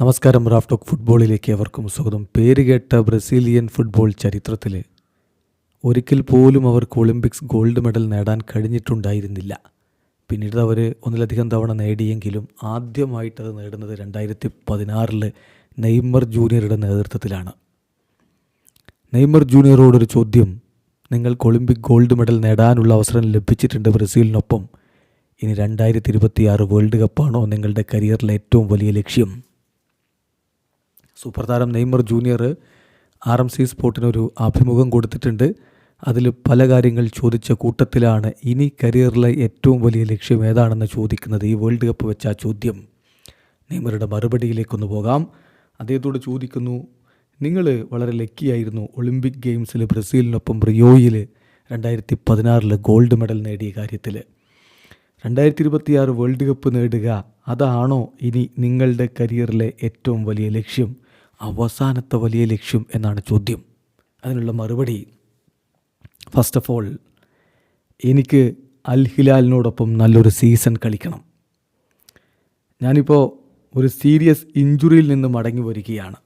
നമസ്കാരം റാഫ്റ്റോക്ക് ഫുട്ബോളിലേക്ക് അവർക്കും സ്വാഗതം. പേരുകേട്ട ബ്രസീലിയൻ ഫുട്ബോൾ ചരിത്രത്തിൽ ഒരിക്കൽ പോലും അവർക്ക് ഒളിമ്പിക്സ് ഗോൾഡ് മെഡൽ നേടാൻ കഴിഞ്ഞിട്ടുണ്ടായിരുന്നില്ല. പിന്നീട് അവർ ഒന്നിലധികം തവണ നേടിയെങ്കിലും ആദ്യമായിട്ടത് നേടുന്നത് രണ്ടായിരത്തി പതിനാറിൽ നെയ്മർ ജൂനിയറുടെ നേതൃത്വത്തിലാണ്. നെയ്മർ ജൂനിയറോടൊരു ചോദ്യം നിങ്ങൾക്ക് ഒളിമ്പിക് ഗോൾഡ് മെഡൽ നേടാനുള്ള അവസരം ലഭിച്ചിട്ടുണ്ട് ബ്രസീലിനൊപ്പം. ഇനി രണ്ടായിരത്തി ഇരുപത്തിയാറ് വേൾഡ് കപ്പാണോ നിങ്ങളുടെ കരിയറിലെ ഏറ്റവും വലിയ ലക്ഷ്യം? സൂപ്പർ താരം Neymar junior R M C സ്പോർട്ടിനൊരു അഭിമുഖം കൊടുത്തിട്ടുണ്ട്. അതിൽ പല കാര്യങ്ങൾ ചോദിച്ച കൂട്ടത്തിലാണ് ഇനി കരിയറിലെ ഏറ്റവും വലിയ ലക്ഷ്യം ഏതാണെന്ന് ചോദിക്കുന്നത് ഈ വേൾഡ് കപ്പ് വെച്ച ആ ചോദ്യം. നെയ്മറുടെ മറുപടിയിലേക്കൊന്ന് പോകാം. അദ്ദേഹത്തോട് ചോദിക്കുന്നു നിങ്ങൾ വളരെ ലക്കിയായിരുന്നു ഒളിമ്പിക് ഗെയിംസിൽ ബ്രസീലിനൊപ്പം റിയോയിൽ രണ്ടായിരത്തി പതിനാറിൽ ഗോൾഡ് മെഡൽ നേടിയ കാര്യത്തിൽ രണ്ടായിരത്തി ഇരുപത്തിയാറ് വേൾഡ് കപ്പ് നേടുക അതാണോ ഇനി നിങ്ങളുടെ കരിയറിലെ ഏറ്റവും വലിയ ലക്ഷ്യം? അവസാനത്തെ വലിയ ലക്ഷ്യം എന്നാണ് ചോദ്യം. അതിനുള്ള മറുപടി ഫസ്റ്റ് ഓഫ് ഓൾ എനിക്ക് അൽ ഹിലാലിനോടൊപ്പം നല്ലൊരു സീസൺ കളിക്കണം. ഞാനിപ്പോൾ ഒരു സീരിയസ് ഇഞ്ചുറിയിൽ നിന്ന് മടങ്ങി വരികയാണ്.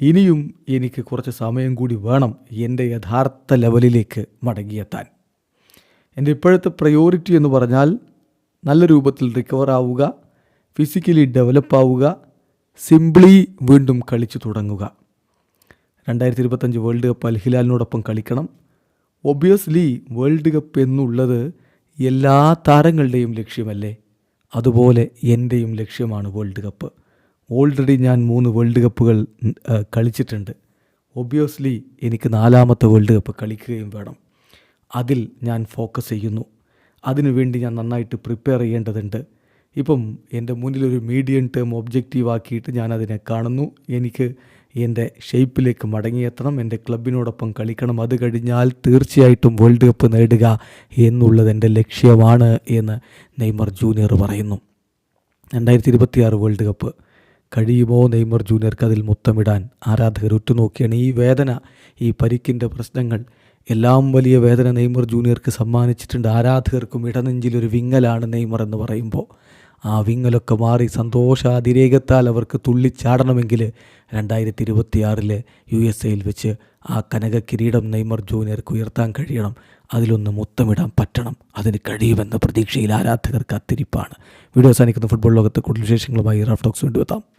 ഇനിയും എനിക്ക് കുറച്ച് സമയം കൂടി വേണം എന്റെ യഥാർത്ഥ ലെവലിലേക്ക് മടങ്ങിയെത്താൻ. എന്റെ ഇപ്പോഴത്തെ പ്രയോറിറ്റി എന്ന് പറഞ്ഞാൽ നല്ല രൂപത്തിൽ റിക്കവർ ആവുക ഫിസിക്കലി ഡെവലപ്പ് ആവുക സിംപ്ലി വീണ്ടും കളിച്ചു തുടങ്ങുക. രണ്ടായിരത്തി ഇരുപത്തഞ്ച് വേൾഡ് കപ്പ് അൽഹിലാലിനോടൊപ്പം കളിക്കണം. ഒബിയസ്ലി വേൾഡ് കപ്പ് എന്നുള്ളത് എല്ലാ താരങ്ങളുടെയും ലക്ഷ്യമല്ലേ? അതുപോലെ എന്റെയും ലക്ഷ്യമാണ് വേൾഡ് കപ്പ്. ഓൾറെഡി ഞാൻ മൂന്ന് വേൾഡ് കപ്പുകൾ കളിച്ചിട്ടുണ്ട്. ഒബിയസ്ലി എനിക്ക് നാലാമത്തെ വേൾഡ് കപ്പ് കളിക്കുകയും വേണം. അതിൽ ഞാൻ ഫോക്കസ് ചെയ്യുന്നു. അതിനുവേണ്ടി ഞാൻ നന്നായിട്ട് പ്രിപ്പയർ ചെയ്യേണ്ടതുണ്ട്. ഇപ്പം എന്റെ മുന്നിലൊരു മീഡിയം ടേം ഒബ്ജക്റ്റീവ് ആക്കിയിട്ട് ഞാൻ അതിനെ കാണുന്നു. എനിക്ക് എന്റെ ഷേപ്പിലേക്ക് മടങ്ങിയെത്തണം. എന്റെ ക്ലബിനോടൊപ്പം കളിക്കണം. അത് കഴിഞ്ഞാൽ തീർച്ചയായിട്ടും വേൾഡ് കപ്പ് നേടുക എന്നുള്ളത് എന്റെ ലക്ഷ്യമാണ് എന്ന് നെയ്മർ ജൂനിയർ പറയുന്നു. രണ്ടായിരത്തി ഇരുപത്തിയാറ് വേൾഡ് കപ്പ് കഴിയുമോ നെയ്മർ ജൂനിയർക്ക് അതിൽ മുത്തമിടാൻ ആരാധകർ ഉറ്റുനോക്കിയാണ്. ഈ വേദന ഈ പരിക്കിന്റെ പ്രശ്നങ്ങൾ എല്ലാം വലിയ വേദന നെയ്മർ ജൂനിയർക്ക് സമ്മാനിച്ചിട്ടുണ്ട്. ആരാധകർക്കും ഇടനെഞ്ചിലൊരു വിങ്ങലാണ് നെയ്മർ എന്ന് പറയുമ്പോൾ. ആ വിങ്ങലൊക്കെ മാറി സന്തോഷാതിരേകത്താൽ അവർക്ക് തുള്ളിച്ചാടണമെങ്കിൽ രണ്ടായിരത്തി ഇരുപത്തിയാറിൽ യു എസ് എയിൽ വെച്ച് ആ കനക കിരീടം നെയ്മർ ജൂനിയർക്ക് ഉയർത്താൻ കഴിയണം. അതിലൊന്ന് മുത്തമിടാൻ പറ്റണം. അതിന് കഴിയുമെന്ന പ്രതീക്ഷയിൽ ആരാധകർക്ക് അത്തിരിപ്പാണ്. വീഡിയോ അവസാനിക്കുന്ന. ഫുട്ബോൾ ലോകത്ത് കൂടുതൽ വിശേഷങ്ങളുമായി റാഫ്റ്റോക്സ് കൊണ്ടുവെത്താം